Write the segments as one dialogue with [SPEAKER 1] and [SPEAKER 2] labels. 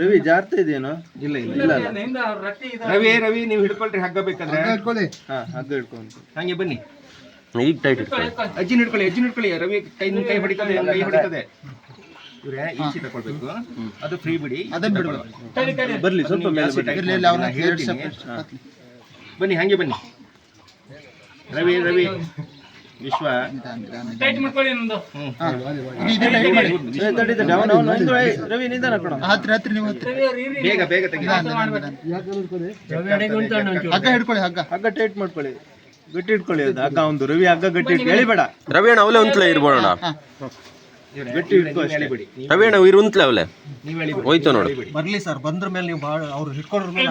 [SPEAKER 1] ರವಿ ಜಾರ್ತಾ ಇದೆಯೇನೋ?
[SPEAKER 2] ಇಲ್ಲ ಇಲ್ಲ
[SPEAKER 1] ಇಲ್ಲ ಅಲ್ಲ
[SPEAKER 2] ರವಿ ರವಿ ನೀವು ಹಿಡ್ಕೊಳ್ರಿ ಹಗ್ಗ ಬೇಕಂದ್ರೆ.
[SPEAKER 1] ಹಾ ಹಗ್ಗ ಹಿಡ್ಕೊಂಡು
[SPEAKER 2] ಹಂಗೆ ಬನ್ನಿ.
[SPEAKER 3] ಈಗ ಟೈಟ್ ಇಟ್ಕೊಳ್ಳಿ
[SPEAKER 2] ಅಜ್ಜಿನ ಹಿಡ್ಕೊಳ್ಳಿ ಅಜ್ಜಿ ಹಿಡ್ಕೊಳ್ಳಿ. ರವಿ ಕೈ ನಿಮ್ ಕೈ ಹೊಡಿತದೆ ಕೈ ಹೊಡಿತದೆ. ಇವ್ರೆ ಈಚೆ ಅದು ಫ್ರೀ ಬಿಡಿ. ಅದನ್ನ
[SPEAKER 1] ಬರ್ಲಿ ಸ್ವಲ್ಪ ಮೇಲೆ ಬನ್ನಿ.
[SPEAKER 2] ಬನ್ನಿ ಹಂಗೆ ಬನ್ನಿ. ರವಿ ರವಿ. ವಿಶ್ವ.
[SPEAKER 1] ರವಿ
[SPEAKER 2] ಬೇಗ ಬೇಗ ತೆಗಿ.
[SPEAKER 1] ಹಗ್ಗ ಹಿಡ್ಕೊಳ್ಳಿ ಹಗ್ಗ. ಹಗ್ಗ ಟೈಟ್ ಮಾಡ್ಕೊಳ್ಳಿ. ಗಟ್ಟಿ ಇಟ್ಕೊಳ್ಳಿ ಅದು. ಹಗ್ಗ ಒಂದು. ರವಿ ಹಗ್ಗ ಗಟ್ಟಿ
[SPEAKER 3] ರವಿ ಅಣ್ಣ ಅವಲೆ ಉಂತ್ಲೆ ಇರ್ಬೋಣ
[SPEAKER 1] ಗಟ್ಟಿ ಇಟ್ಕೊ
[SPEAKER 3] ರವಿ ಅಣ್ಣ ಇರು ಉಂತ್ಲೆ ಅವಲೇ? ಹೋಯ್ತು ನೋಡಿ.
[SPEAKER 4] ಬರ್ಲಿ ಸರ್ ಬಂದ್ರ ಮೇಲೆ ನೀವು ಭಾಳ ಅವ್ರು ಹಿಡ್ಕೊಂಡ್ರ ಮೇಲೆ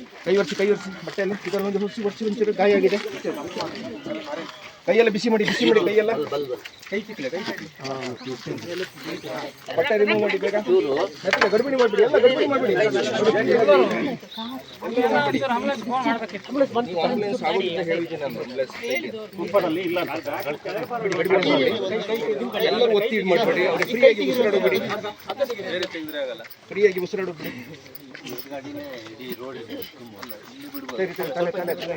[SPEAKER 2] ಇಲ್ಲಿ. ಕೈ ಒರೆಸಿ ಕೈ ಒರೆಸಿ. ಬಟ್ಟೆಯಲ್ಲಿ ಇದರಲ್ಲಿ ಒಂದು ಹುಸಿ ಒರೆಸಿ ಒಂಚೂರು ಗಾಯ ಆಗಿದೆ. ಕೈಯೆಲ್ಲ ಬಿಸಿ ಮಾಡಿ ಬಿಸಿ ಮಾಡಿ ಕೈಯೆಲ್ಲ. ಕೈ ತಿಕ್ಕಲೆ ಕೈ ಬಟ್ಟೆ ರಿಮೂವ್ ಮಾಡಿ ಬೇಗ. ಮತ್ತೆ ಗಡ್ಬಿಡಿ ಮಾಡಿಬಿಡಿ ಎಲ್ಲ ಗಡ್ಬಿಡಿ ಮಾಡ್ಬಿಡಿ. ಅಂತ ಹೇಳಿದ್ದೀನಿ ನಾನು, ಬಿಡಿ, ಬಿಡಿ. ಎಲ್ಲರೂ ಒತ್ತಿ ಮಾಡಬೇಡಿ. ಅವ್ರಿಗೆ ಫ್ರೀಯಾಗಿ ಉಸಿರಾಡೋಬಿಡಿ ಫ್ರೀಯಾಗಿ ಉಸಿರಾಡೋಬಿಡಿ ಸರಿ ಸರಿ ತಲೆ ತಲೆ ತಲೆ